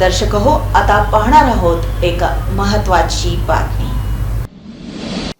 दर्शक हो आता पाहणार आहोत एक महत्वाची बातमी.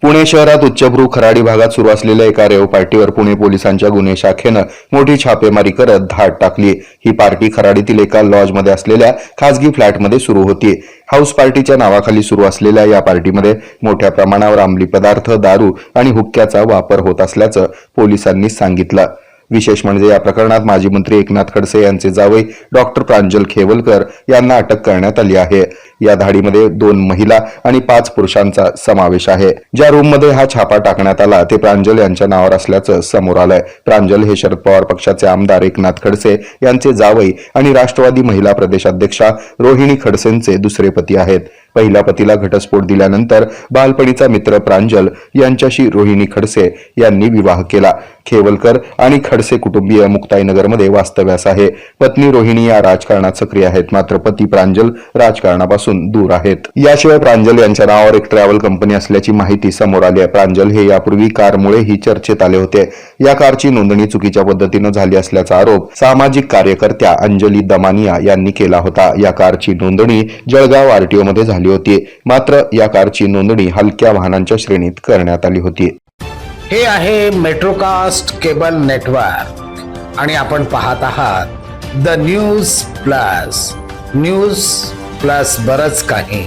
पुणे शहरात उच्चभ्रू खराडी भागात सुरू असलेल्या एका रेव पार्टीवर पुणे पोलिसांच्या गुन्हे शाखेनं मोठी छापेमारी करत धाड टाकली ही पार्टी खराडीतील एका लॉजमध्ये असलेल्या खासगी फ्लॅटमध्ये सुरू होती हाऊस पार्टीच्या नावाखाली सुरू असलेल्या या पार्टीमध्ये मोठ्या प्रमाणावर अंमली पदार्थ दारू आणि हुक्क्याचा वापर होत असल्याचं पोलिसांनी सांगितलं. विशेष म्हणजे या प्रकरणात माजी मंत्री एकनाथ खडसे यांचे जावई डॉक्टर प्रांजल खेवलकर यांना अटक करण्यात आली आहे. या धाडीमध्ये दोन महिला आणि पाच पुरुषांचा समावेश आहे. ज्या रूममध्ये हा छापा टाकण्यात आला ते प्रांजल यांच्या नावावर असल्याचं समोर आलंय. प्रांजल हे शरद पवार पक्षाचे आमदार एकनाथ खडसे यांचे जावई आणि राष्ट्रवादी महिला प्रदेशाध्यक्षा रोहिणी खडसेंचे दुसरे पती आहेत. पहिल्या पतीला घटस्फोट दिल्यानंतर बालपणीचा मित्र प्रांजल यांच्याशी रोहिणी खडसे यांनी विवाह केला. खेवलकर आणि खडसे कुटुंबीय मुक्ताईनगरमध्ये वास्तव्यास आहे. पत्नी रोहिणी या राजकारणात सक्रिय आहेत. मात्र पती प्रांजल राजकारणापासून दूर आहेत. याशिवाय प्रांजल यांच्या नावावर एक ट्रॅव्हल कंपनी असल्याची माहिती समोर आली आहे. प्रांजल हे यापूर्वी कारमुळे ही चर्चेत आले होते. या कारची नोंदणी चुकीच्या पद्धतीनं झाली असल्याचा आरोप सामाजिक कार्यकर्त्या अंजली दमानिया यांनी केला होता. या कारची नोंदणी जळगाव आरटीओ मध्ये झाली होती. मात्र या कारची नोंदणी हलक्या वाहनांच्या श्रेणीत करण्यात आली होती. हे आहे मेट्रोकास्ट केबल नेटवर्क आणि आपण पाहत आहात the news plus news plus बरच काही.